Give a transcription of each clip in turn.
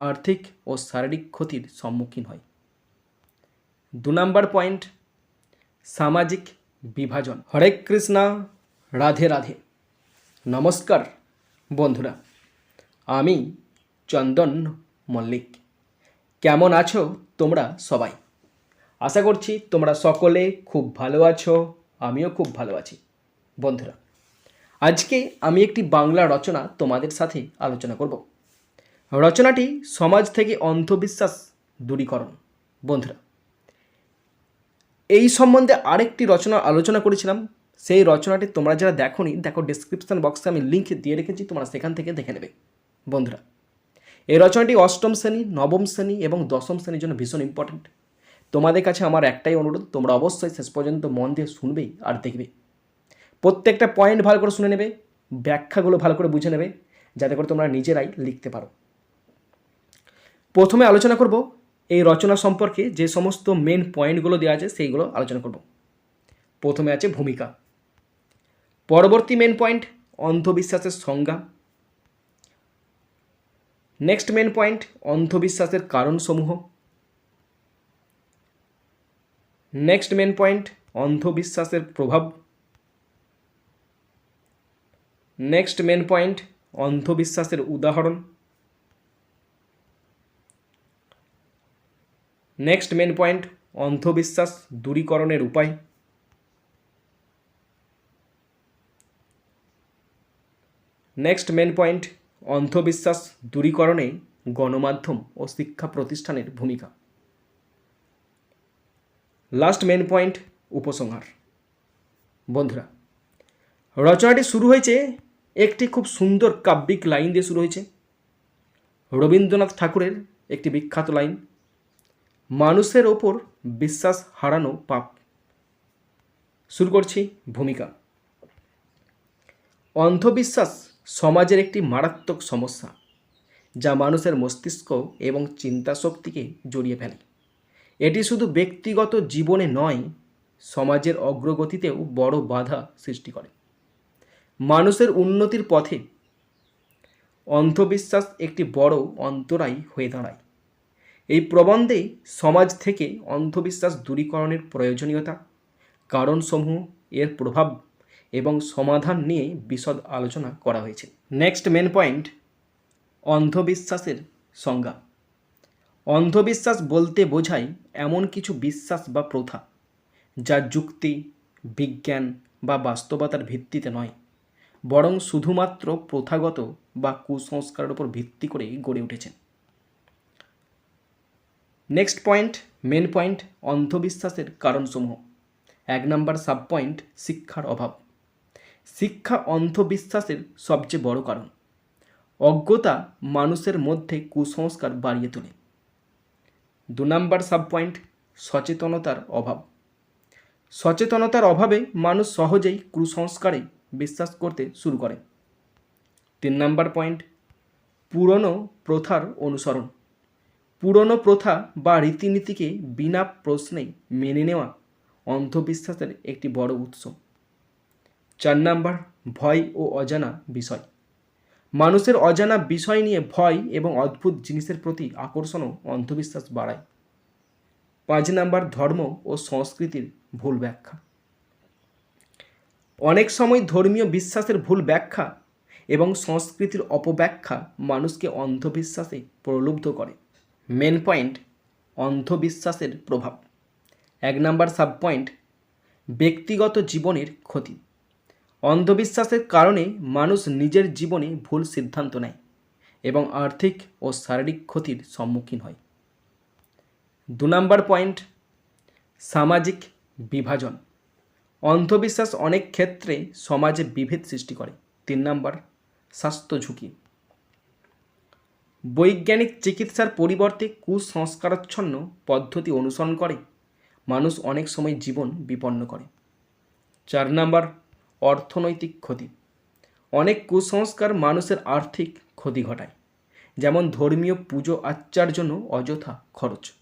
আর্থিক ও শারীরিক ক্ষতির সম্মুখীন হয়। দু নম্বর পয়েন্ট, সামাজিক বিভাজন। হরে কৃষ্ণা, রাধে রাধে। নমস্কার বন্ধুরা, আমি চন্দন মল্লিক। কেমন আছো তোমরা সবাই? আশা করছি তোমরা সকলে খুব ভালো আছো, আমিও খুব ভালো আছি। বন্ধুরা, আজকে আমি একটি বাংলা রচনা তোমাদের সাথে আলোচনা করব। রচনাটি সমাজ থেকে অন্ধবিশ্বাস দূরীকরণ। বন্ধুরা, এই সম্বন্ধে আরেকটি রচনা আলোচনা করেছিলাম। সেই রচনাটি তোমরা যারা দেখোনি, দেখো ডিসক্রিপশন বক্সে আমি লিঙ্ক দিয়ে রেখেছি, তোমরা সেখান থেকে দেখে নেবে। বন্ধুরা, এই রচনাটি অষ্টম শ্রেণি, নবম শ্রেণি এবং দশম শ্রেণির জন্য ভীষণ ইম্পর্ট্যান্ট তোমাদের কাছে আমার একটাই অনুরোধ, তোমরা অবশ্যই শেষ পর্যন্ত মন দিয়ে শুনবেই আর দেখবে। প্রত্যেকটা পয়েন্ট ভালো করে শুনে নেবে, ব্যাখ্যাগুলো ভালো করে বুঝে নেবে, যাতে করে তোমরা নিজেরাই লিখতে পারো। প্রথমে আলোচনা করব এই রচনা সম্পর্কে যে সমস্ত মেন পয়েন্টগুলো দেওয়া আছে, সেইগুলো আলোচনা করব। প্রথমে আছে ভূমিকা। পরবর্তী মেন পয়েন্ট অন্ধবিশ্বাসের সংজ্ঞা। নেক্সট মেন পয়েন্ট অন্ধবিশ্বাসের কারণসমূহ। নেক্সট মেন পয়েন্ট অন্ধবিশ্বাসের প্রভাব। নেক্সট মেন পয়েন্ট অন্ধবিশ্বাসের উদাহরণ। নেক্সট মেন পয়েন্ট অন্ধবিশ্বাস দূরীকরণের উপায়। নেক্সট মেন পয়েন্ট অন্ধবিশ্বাস দূরীকরণে গণমাধ্যম ও শিক্ষা প্রতিষ্ঠানের ভূমিকা। লাস্ট মেন পয়েন্ট উপসংহার। বন্ধুরা, রচনাটি শুরু হয়েছে, একটি খুব সুন্দর কাব্যিক লাইন দিয়ে শুরু হয়েছে। রবীন্দ্রনাথ ঠাকুরের একটি বিখ্যাত লাইন মানুষের ওপর বিশ্বাস হারানো পাপ। শুরু করছি ভূমিকা। অন্ধবিশ্বাস সমাজের একটি মারাত্মক সমস্যা, যা মানুষের মস্তিষ্ক এবং চিন্তাশক্তিকে জড়িয়ে ফেলে। এটি শুধু ব্যক্তিগত জীবনে নয়, সমাজের অগ্রগতিতেও বড় বাধা সৃষ্টি করে। মানুষের উন্নতির পথে অন্ধবিশ্বাস একটি বড় অন্তরায় হয়ে দাঁড়ায়। এই প্রবন্ধে সমাজ থেকে অন্ধবিশ্বাস দূরীকরণের প্রয়োজনীয়তা, কারণসমূহ, এর প্রভাব এবং সমাধান নিয়ে বিশদ আলোচনা করা হয়েছে। নেক্সট মেন পয়েন্ট অন্ধবিশ্বাসের সংজ্ঞা। অন্ধবিশ্বাস বলতে বোঝায় এমন কিছু বিশ্বাস বা প্রথা, যা যুক্তি, বিজ্ঞান বা বাস্তবতার ভিত্তিতে নয়, বরং শুধুমাত্র প্রথাগত বা কুসংস্কারের উপর ভিত্তি করে গড়ে উঠেছে। নেক্সট পয়েন্ট মেন পয়েন্ট অন্ধবিশ্বাসের কারণসমূহ। এক নম্বর সাব পয়েন্ট শিক্ষার অভাব। শিক্ষা অন্ধবিশ্বাসের সবচেয়ে বড় কারণ। অজ্ঞতা মানুষের মধ্যে কুসংস্কার বাড়িয়ে তোলে। দু নম্বর সাব পয়েন্ট সচেতনতার অভাব। সচেতনতার অভাবে মানুষ সহজেই কুসংস্কারে বিশ্বাস করতে শুরু করে। তিন নম্বর পয়েন্ট পুরনো প্রথার অনুসরণ। পুরনো প্রথা বা রীতিনীতিকে বিনা প্রশ্নেই মেনে নেওয়া অন্ধবিশ্বাসের একটি বড় উৎস। চার নাম্বার, ভয় ও অজানা বিষয়। মানুষের অজানা বিষয় নিয়ে ভয় এবং অদ্ভুত জিনিসের প্রতি আকর্ষণও অন্ধবিশ্বাস বাড়ায়। পাঁচ নাম্বার, ধর্ম ও সংস্কৃতির ভুল ব্যাখ্যা। অনেক সময় ধর্মীয় বিশ্বাসের ভুল ব্যাখ্যা এবং সংস্কৃতির অপব্যাখ্যা মানুষকে অন্ধবিশ্বাসে প্রলুব্ধ করে। মেন পয়েন্ট অন্ধবিশ্বাসের প্রভাব। এক নাম্বার সাব পয়েন্ট, ব্যক্তিগত জীবনের ক্ষতি। অন্ধবিশ্বাসের কারণে মানুষ নিজের জীবনে ভুল সিদ্ধান্ত নেয় এবং আর্থিক ও শারীরিক ক্ষতির সম্মুখীন হয়। দু নম্বর পয়েন্ট, সামাজিক বিভাজন। অন্ধবিশ্বাস অনেক ক্ষেত্রে সমাজে বিভেদ সৃষ্টি করে। তিন নম্বর, স্বাস্থ্য ঝুঁকি। বৈজ্ঞানিক চিকিৎসার পরিবর্তে কুসংস্কারাচ্ছন্ন পদ্ধতি অনুসরণ করে। মানুষ অনেক সময় জীবন বিপন্ন করে। চার নাম্বার, অর্থনৈতিক ক্ষতি। অনেক কুসংস্কার মানুষের আর্থিক ক্ষতি ঘটায়। যেমন ধর্মীয় পুজো আচ্চার জন্য অযথা খরচ।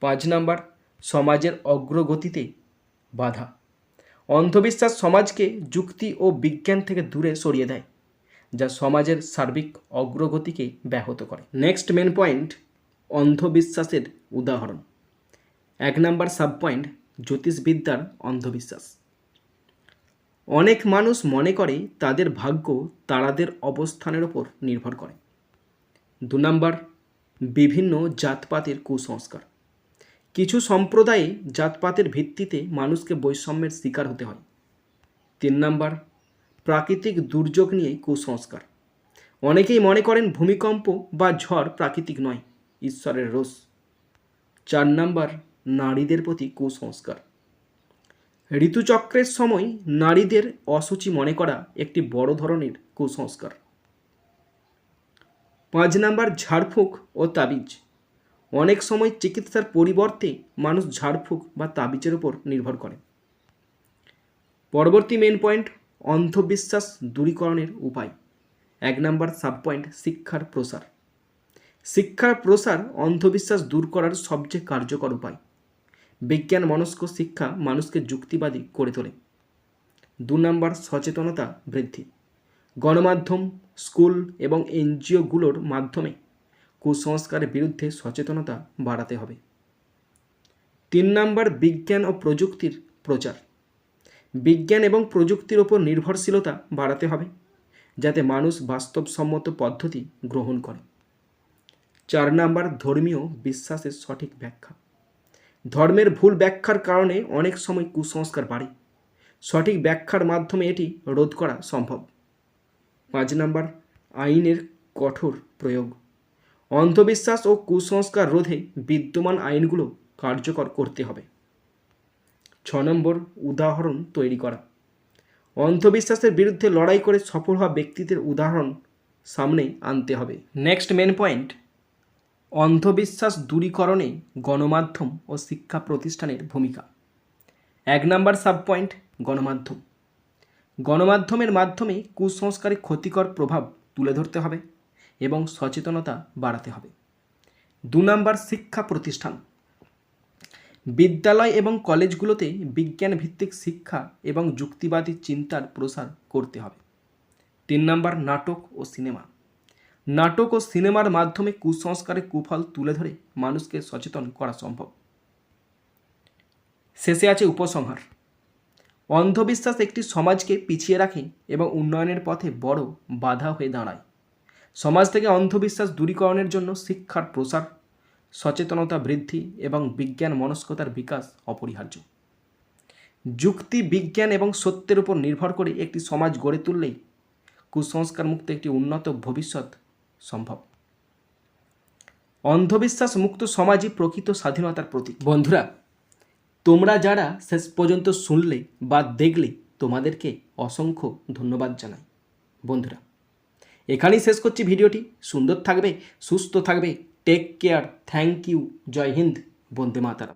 পাঁচ নাম্বার, সমাজের অগ্রগতিতে বাধা। অন্ধবিশ্বাস সমাজকে যুক্তি ও বিজ্ঞান থেকে দূরে সরিয়ে দেয়। যা সমাজের সার্বিক অগ্রগতিকে ব্যাহত করে। নেক্সট মেন পয়েন্ট অন্ধবিশ্বাসের উদাহরণ। এক নাম্বার সাব পয়েন্ট জ্যোতিষবিদ্যার অন্ধবিশ্বাস। অনেক মানুষ মনে করে তাদের ভাগ্য তারাদের অবস্থানের ওপর নির্ভর করে। দু নম্বর, বিভিন্ন জাতপাতের কুসংস্কার। কিছু সম্প্রদায়ে জাতপাতের ভিত্তিতে মানুষকে বৈষম্যের শিকার হতে হয়। তিন নম্বর প্রাকৃতিক দুর্যোগ নিয়েই কুসংস্কার। অনেকেই মনে করেন ভূমিকম্প বা ঝড় প্রাকৃতিক নয়, ঈশ্বরের রোষ। চার নাম্বার, নারীদের প্রতি কুসংস্কার। ঋতুচক্রের সময় নারীদের অসুচি মনে করা একটি বড় ধরনের কুসংস্কার। পাঁচ নাম্বার, ঝাড়ফুঁক ও তাবিজ। অনেক সময় চিকিৎসার পরিবর্তে মানুষ ঝাড়ফুঁক বা তাবিজের উপর নির্ভর করে। পরবর্তী মেন পয়েন্ট অন্ধবিশ্বাস দূরীকরণের উপায়। এক নাম্বার সাব পয়েন্ট শিক্ষার প্রসার। শিক্ষার প্রসার অন্ধবিশ্বাস দূর করার সবচেয়ে কার্যকর উপায়। বিজ্ঞান মনস্ক শিক্ষা মানুষকে যুক্তিবাদী করে তোলে। দু নম্বর সচেতনতা বৃদ্ধি। গণমাধ্যম, স্কুল এবং এনজিওগুলোর মাধ্যমে কুসংস্কারের বিরুদ্ধে সচেতনতা বাড়াতে হবে। তিন নম্বর বিজ্ঞান ও প্রযুক্তির প্রচার। বিজ্ঞান এবং প্রযুক্তির ওপর নির্ভরশীলতা বাড়াতে হবে, যাতে মানুষ বাস্তবসম্মত পদ্ধতি গ্রহণ করে। চার নাম্বার, ধর্মীয় বিশ্বাসের সঠিক ব্যাখ্যা। ধর্মের ভুল ব্যাখ্যার কারণে অনেক সময় কুসংস্কার বাড়ে। সঠিক ব্যাখ্যার মাধ্যমে এটি রোধ করা সম্ভব। পাঁচ নাম্বার, আইনের কঠোর প্রয়োগ। অন্ধবিশ্বাস ও কুসংস্কার রোধে বিদ্যমান আইনগুলো কার্যকর করতে হবে। ছ নম্বর উদাহরণ তৈরি করা। অন্ধবিশ্বাসের বিরুদ্ধে লড়াই করে সফল হওয়া ব্যক্তিদের উদাহরণ সামনে আনতে হবে। নেক্সট মেন পয়েন্ট অন্ধবিশ্বাস দূরীকরণে গণমাধ্যম ও শিক্ষা প্রতিষ্ঠানের ভূমিকা। এক নাম্বার সাব পয়েন্ট গণমাধ্যম। গণমাধ্যমের মাধ্যমে কুসংস্কারের ক্ষতিকর প্রভাব তুলে ধরতে হবে এবং সচেতনতা বাড়াতে হবে। দু নাম্বার শিক্ষা প্রতিষ্ঠান বিদ্যালয় এবং কলেজগুলোতে বিজ্ঞান ভিত্তিক শিক্ষা এবং যুক্তিবাদী চিন্তার প্রসার করতে হবে। তিন নাম্বার, নাটক ও সিনেমা। নাটক ও সিনেমার মাধ্যমে কুসংস্কারের কুফল তুলে ধরে মানুষকে সচেতন করা সম্ভব। শেষে আছে উপসংহার। অন্ধবিশ্বাস একটি সমাজকে পিছিয়ে রাখে এবং উন্নয়নের পথে বড় বাধা হয়ে দাঁড়ায়। সমাজ থেকে অন্ধবিশ্বাস দূরীকরণের জন্য শিক্ষার প্রসার সচেতনতা বৃদ্ধি এবং বিজ্ঞান মনস্কতার বিকাশ অপরিহার্য। যুক্তি, বিজ্ঞান এবং সত্যের উপর নির্ভর করে একটি সমাজ গড়ে তুললেই কুসংস্কার মুক্ত একটি উন্নত ভবিষ্যৎ সম্ভব। অন্ধবিশ্বাস মুক্ত সমাজই প্রকৃত স্বাধীনতার প্রতীক। বন্ধুরা, তোমরা যারা শেষ পর্যন্ত শুনলে বা দেখলে তোমাদেরকে অসংখ্য ধন্যবাদ জানাই। বন্ধুরা, এখানেই শেষ করছি ভিডিওটি। সুন্দর থাকবে, সুস্থ থাকবে टेक केयर थैंक यू जय हिंद बंदे मातरम